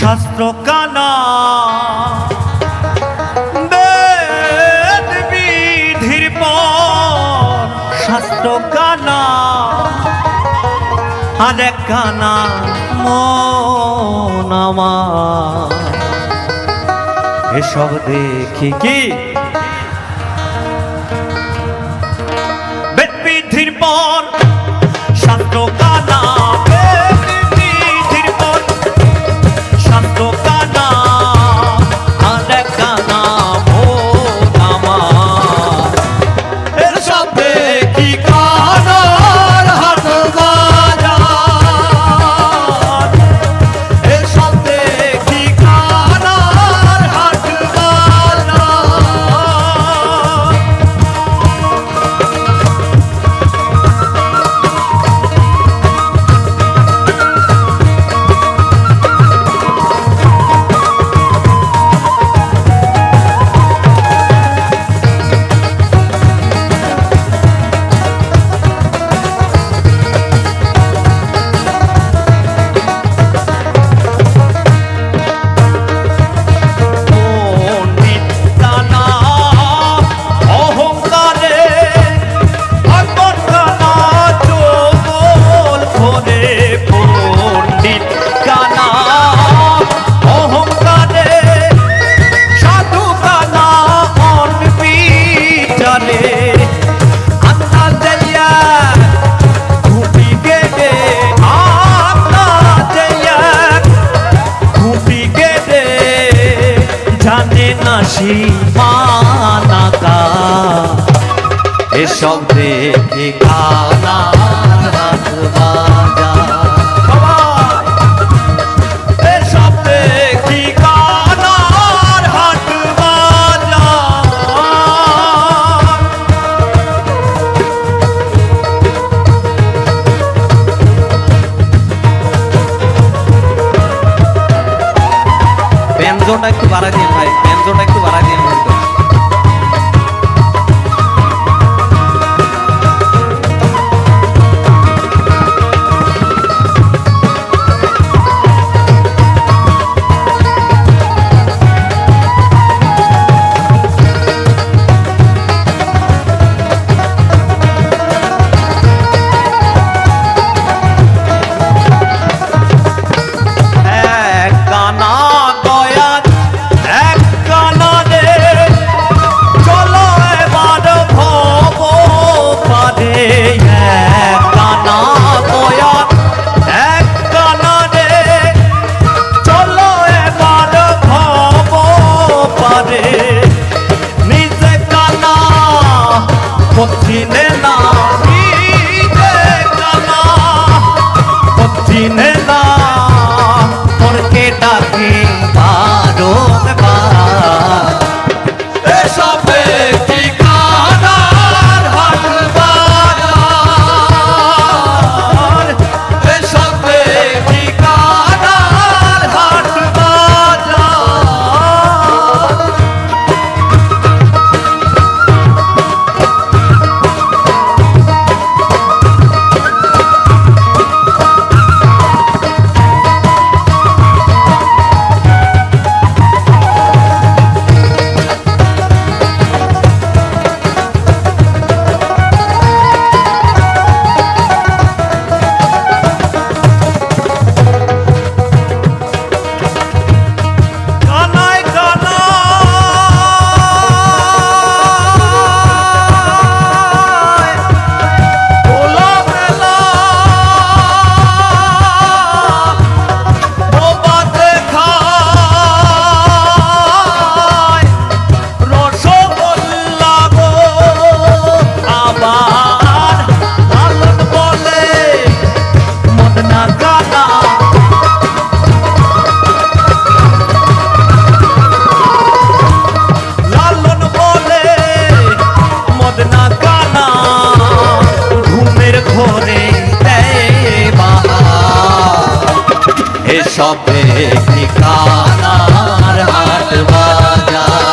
শাস্ত্র কানা বেদ পর শাস্ত্র কানা আর কানা মন এসব দেখি কি? বেদ পর সব রেখে একটু বাড়া দিয়ে ভাই ব্যঞ্জনটা একটু বাড়া দিয়ে সবে ঠিকানার হাট বাজার।